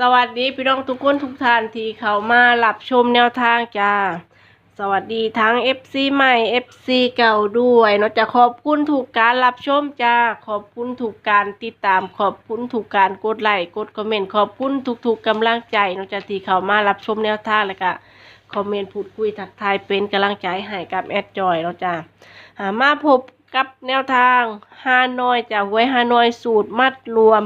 สวัสดีพี่น้องทุกคนทุกท่านที่เข้ามารับชมแนวทางจ้า สวัสดีทั้ง FC ใหม่ FC เก่าด้วยเนาะจะขอบคุณถูกการรับชมจ้า ขอบคุณถูกการติดตาม ขอบคุณถูกการกดไลค์กดคอมเมนต์ขอบคุณทุกๆกกำลังใจเนาะจะที่เข้ามารับชมแนวทางแล้วก็คอมเมนต์พูดคุยทักทายเป็นกำลังใจให้กับแอดจอยเนาะจ้าหามาพบกับแนวทางฮานอยจากไว้ฮานอยสูตรมัดรวม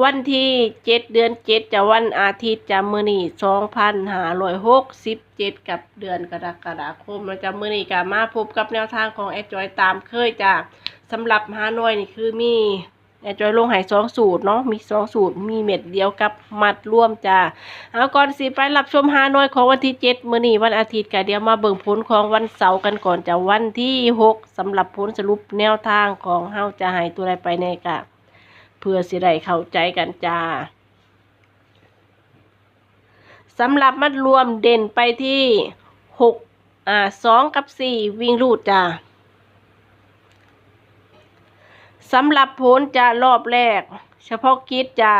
วันที่เจ็ดเดือนเจ็ดจะวันอาทิตย์จะมือนี่สองพันหาร้อยหกสิบเจ็ดกับเดือนกรกฎาคมเราจะมือนี่กามาพบกับแนวทางของแอดจอยตามเคยจ้ะสำหรับฮานอยนี่คือมีแอดจอยลงหายสองสูตรเนาะมีสองสูตรมีเม็ดเดียวกับมัดร่วมจ้ะเอาก่อนสิไปรับชมฮานอยของวันที่เจ็ดมือนี่วันอาทิตย์กะเดี๋ยวมาเบิ่งผลของวันเสาร์กันก่อนจะวันที่หกสำหรับผลสรุปแนวทางของเฮาจะให้ตัวใดไปในกะ เพื่อสิได้เข้าใจกันจ้าสำหรับมัดรวมเด่นไปที่หกอ่าสองกับสี่วิ่งรูดจ้าสำหรับผลจะรอบแรก เฉพาะกิจจ้า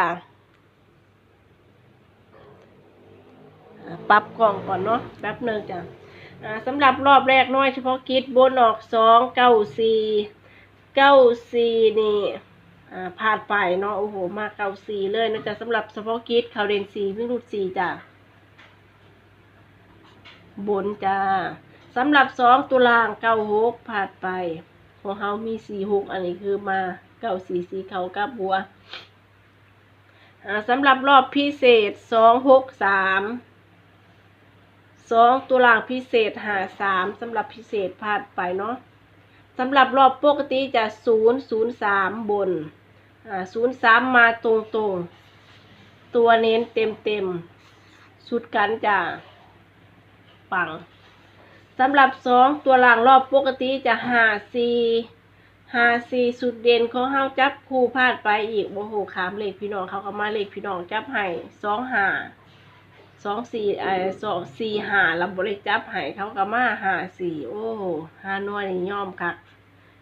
ปรับกล่องก่อนเนาะแป๊บหนึ่งจ้ะอ่าสำหรับรอบแรกน้อยเฉพาะกิจบนออกสองเก้าสี่เก้าสี่นี่ ผ่านไปเนาะโอ้โห มาเกาสีเลยนะจ๊ะสำหรับเฉพาะกิจเขาเดนสี่วิ่งรูดสี่จ้ะบนจ้าสำหรับสองตุลางเก้าหกผ่านไปของเขามีสี่หกอันนี้คือมาเก้าสีสีเขากับบัวอ่าสำหรับรอบพิเศษสองหกสามสองตุลางพิเศษหาสามสำหรับพิเศษผ่านไปเนาะสำหรับรอบปกติจะศูนย์ศูนย์สามบน ศูนย์สามมาตรงตรงๆตัวเน้นเต็มเต็มๆสุดกันจะปังสำหรับสองตัวหลังรอบปกติจะหาสี่หาสี่สุดเด่นของเฮาจับคู่พลาดไปอีกโอ้โหขามเลขพี่น้องเขาก็มาเลขพี่น้องจับให้สองหาสองสี่ไอ้สองสี่หาลำบริจับให้เขาก็มาหาสี่โอ้โหห้าน้อยนี่ย่อมคัก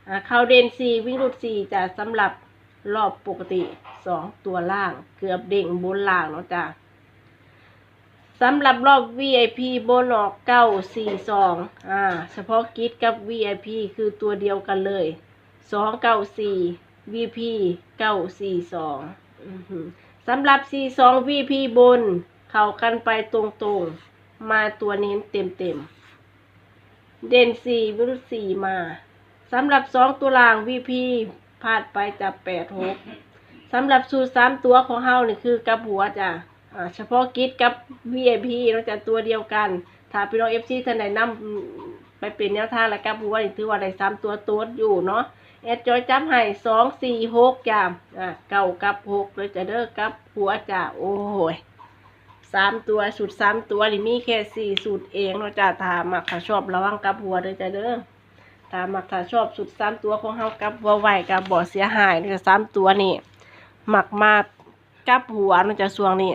อ่าเข้าเด่นสี่วิ่งรุดสี่จะสำหรับ รอบปกติสองตัวล่าง เกือบเด้งบนล่างเนาะจ้ะสำหรับรอบ VIP บนออกเก้าสี่สองอ่า เฉพาะกิจกับ VIP คือตัวเดียวกันเลยสองเก้าสี่ VP เก้าสี่สองสำหรับสี่สอง VP บน เข้ากันไปตรงๆ มาตัวเน้นเต็มเต็มๆเด่นสี่วิรุสี่มา สำหรับสองตัวล่าง VP พลาดไปจากแปดหกสำหรับสูตรสามตัวของเฮานี่คือกับหัวจ้ะอ่าเฉพาะกิจกับ VIP เราจะตัวเดียวกัน ถ้าพี่น้อง FC ท่านใดนำไปเป็นแนวทางและกับหัวนี่ถือว่าได้สามตัวตัวอยู่เนาะแอดจอยจับให้สองสี่หกจ้ะอ่าเก้ากับหกเลยจะเด้อกับหัวจ้ะโอ้โหสามตัวสูตรสามตัวนี่มีแค่สี่สูตรเองเนาจะถามักถ้าชอบระวังกับหัวเลยจะเด้อ ถ้ามักถ้าชอบสุดสามตัวของเฮากับบัวไหวกับบ่อเสียหายนี่สามตัวนี่มักมากกับหัวมันจะสวงนี่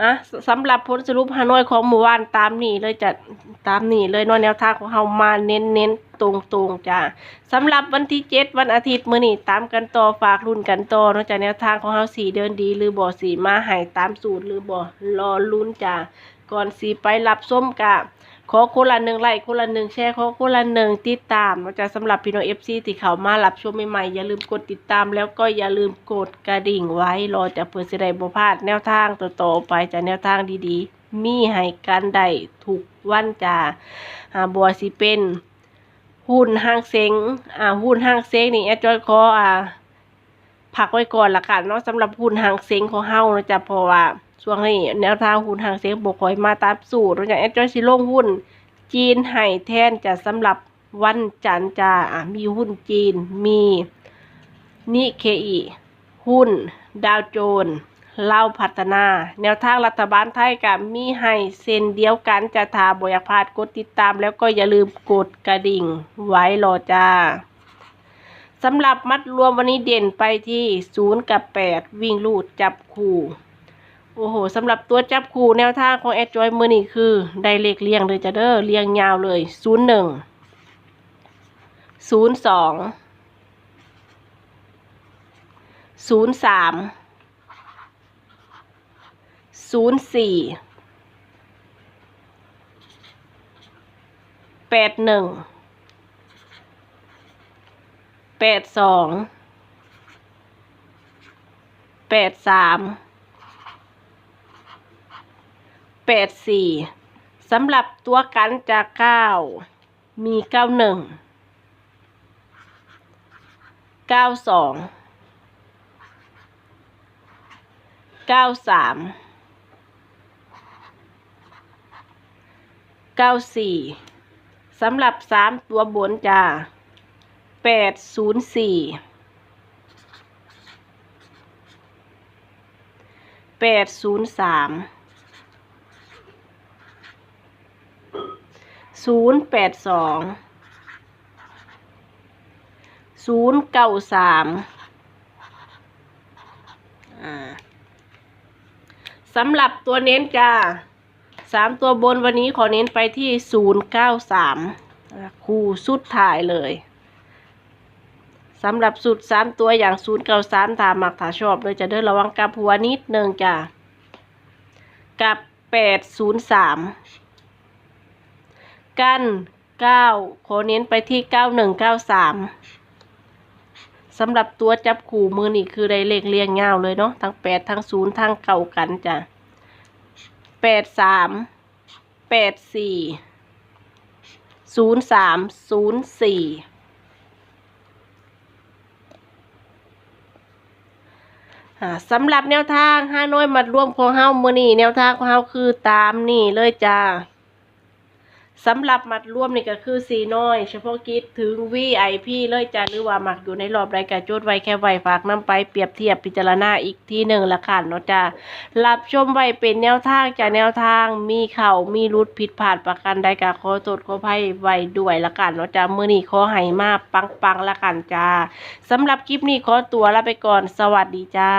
อะสำหรับผลสรุปฮานอยของเมื่อวานตามนี้เลยจะตามนี้เลยนาะแนวทางของเฮามาเน้นเน้นตรงตรงจ้าสำหรับวันที่เจ็ดวันอาทิตย์มื้อนี้ตามกันต่อฝากรุ่นกันต่อนาะจ้ะแนวทางของเฮาสีเดินดี หรือบ่สีมาให้ตามสูตรหรือบ่รอลุ้นจ้าก่อนสีไปรับส้มกะ ขอคนละหนึ่งไลค์คนละหนึ่งแชร์ขอคนละหนึ่งติดตามนะจ๊ะสำหรับพี่น้องเอฟซีที่เขามารับชมใหม่ๆอย่าลืมกดติดตามแล้วก็อย่าลืมกดกระดิ่งไว้รอจะเพื่อสิได้บ่พลาดแนวทางต่อๆไปจากแนวทางดีๆ มีให้กันได้ทุกวันจ้าอาบัวสิเป็น หุ้นห้างเซ็งอ่าหุ้นห้างเซ็งนี่แอดจอยขออ่าพักไว้ก่อนละกันเนาะสำหรับหุ้นหางเซ็งของเฮานะจ๊ะเพราะว่า ช่วงนี้แนวทางหุ้นหางเซ็งบ่ค่อยมาตามสูตรเนาะจ๊ะแอดจอยสิลงหุ้น จีนให้แทนจะสำหรับวันจันทร์จ้าอะมีหุ้นจีน มีนิเคอีหุ้น ดาวโจนส์เล่าวพัฒนา แนวทางรัฐบาลไทยกับมีให้เซ็นเดียวกันจะทาบอยากพลาดกดติดตามแล้วก็อย่าลืมกดกระดิ่ง ไว้รอจ้าสำหรับมัดรวมวันนี้เด่นไปที่ศูนย์กับแปดวิ่งลูดจับคู่ โอ้โหสำหรับตัวจับคู่แนวทางของแอดจอยมือนี่คือ ได้เลขเรียงเลยจะเด้อเรียงยาวเลยศูนย์หนึ่งศูนย์สองศูนย์สามศูนย์สี่แปดหนึ่งแปดสองแปดสามแปดสี่สำหรับตัวกันจากเก้ามีเก้าหนึ่งเก้าสองเก้าสามเก้าสี่สำหรับสามตัวบนจ้าแปดศูนย์สี่แปดศูนย์สาม ศูนย์แปดสองศูนย์เก้าสามอ่าสำหรับตัวเน้นจ้าสามตัวบนวันนี้ขอเน้นไปที่ศูนย์เก้าสามคู่สุดท้ายเลยสำหรับสุดสามตัวอย่างศูนย์เก้าสามตามมักถ้าชอบเลยจะเดินระวังกับหัวนิดนึงจ้ากับแปดศูนย์สาม กั้นเก้าขอเน้นไปที่เก้าหนึ่งเก้าสามสำหรับตัวจับขู่มือนี่คือได้เลขเรียงเงาวเลยเนาะทั้งแปดทั้งศูนย์ทั้งเก่ากันจ้ะแปดสามแปดสี่ศูนย์สามศูนย์สี่สำหรับแนวทางห้าน้อยมัดรวมของเฮามือนี่แนวทางของเฮาคือตามนี่เลยจ้า สำหรับมัดร่วมนี่ก็คือสีน้อย เฉพาะกิจถึง VIP เลยจ้ะหรือว่ามักอยู่ในรอบรายการโจทย์ไว้แค่ไว้ฝากน้ำไปเปรียบเทียบพิจารณาอีกทีหนึ่งละค่ะเนาะจ้ะรับชมไว้เป็นแนวทางจาแนวทางมีเข่ามีรุดผิดพลาดประกันใดกะขอโทษขออภัยไว้ด้วยละกันเนาะจ้ะมื้อนี้ขอให้มาปังๆละกันจ้าสำหรับคลิปนี้ขอตัวลาไปก่อนสวัสดีจ้า